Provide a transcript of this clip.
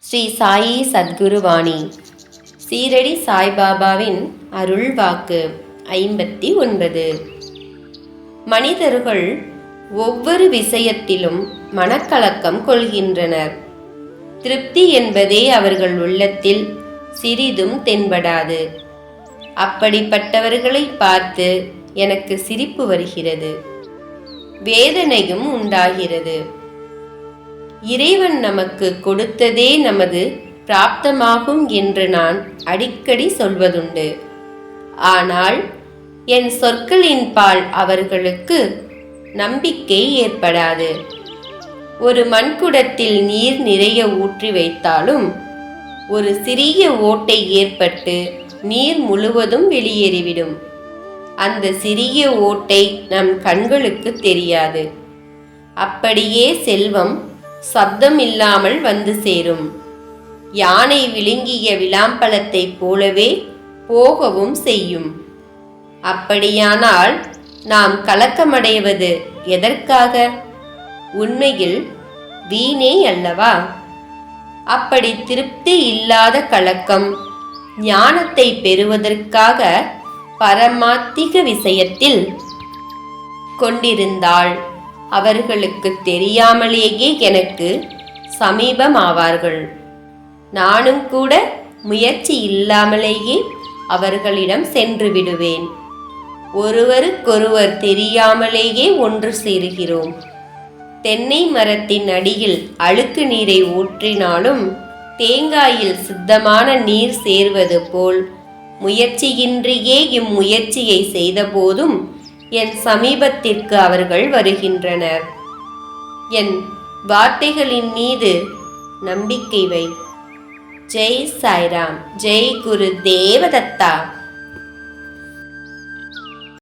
ஸ்ரீ சாயி சத்குருவாணி. சீரடி சாய்பாபாவின் அருள் வாக்கு ஐம்பத்தி ஒன்பது. மனிதர்கள் ஒவ்வொரு விஷயத்திலும் மனக்கலக்கம் கொள்கின்றனர். திருப்தி என்பதே அவர்கள் உள்ளத்தில் சிறிதும் தென்படாது. அப்படிப்பட்டவர்களை பார்த்து எனக்கு சிரிப்பு வருகிறது. வேதனையும் உண்டாகிறது. இறைவன் நமக்கு கொடுத்ததே நமது பிராப்தமாகும் என்று நான் அடிக்கடி சொல்வதுண்டு. ஆனால் என் சொற்களின் பால் அவர்களுக்கு நம்பிக்கை ஏற்படாது. ஒரு மண்குடத்தில் நீர் நிறைய ஊற்றி வைத்தாலும் ஒரு சிறிய ஓட்டை ஏற்பட்டு நீர் முழுவதும் வெளியேறிவிடும். அந்த சிறிய ஓட்டை நம் கண்களுக்கு தெரியாது. அப்படியே செல்வம் சப்தம் இல்லாமல் வந்து சேரும். யானை விழுங்கிய விளாம்பழத்தைப் போலவே போகவும் செய்யும். அப்படியானால் நாம் கலக்கமடைவது எதற்காக? உண்மையில் வீணே அல்லவா? அப்படி திருப்தி இல்லாத கலக்கம் ஞானத்தை பெறுவதற்காக பரமாத்திக விஷயத்தில் கொண்டிருந்தால் அவர்களுக்கு தெரியாமலேயே எனக்கு சமீபமாவார்கள். நானும் கூட முயற்சி இல்லாமலேயே அவர்களிடம் சென்று விடுவேன். ஒருவருக்கொருவர் தெரியாமலேயே ஒன்று சேருகிறோம். தென்னை மரத்தின் அடியில் அழுக்கு நீரை ஊற்றினாலும் தேங்காயில் சுத்தமான நீர் சேர்வது போல் முயற்சியின்றியே இம்முயற்சியை செய்தபோதும் என் சமீபத்திற்கு அவர்கள் வருகின்றனர். என் வார்த்தைகளின் மீது நம்பிக்கை வை. ஜெய் சாய்ராம் ஜெய் குரு தேவதத்தா.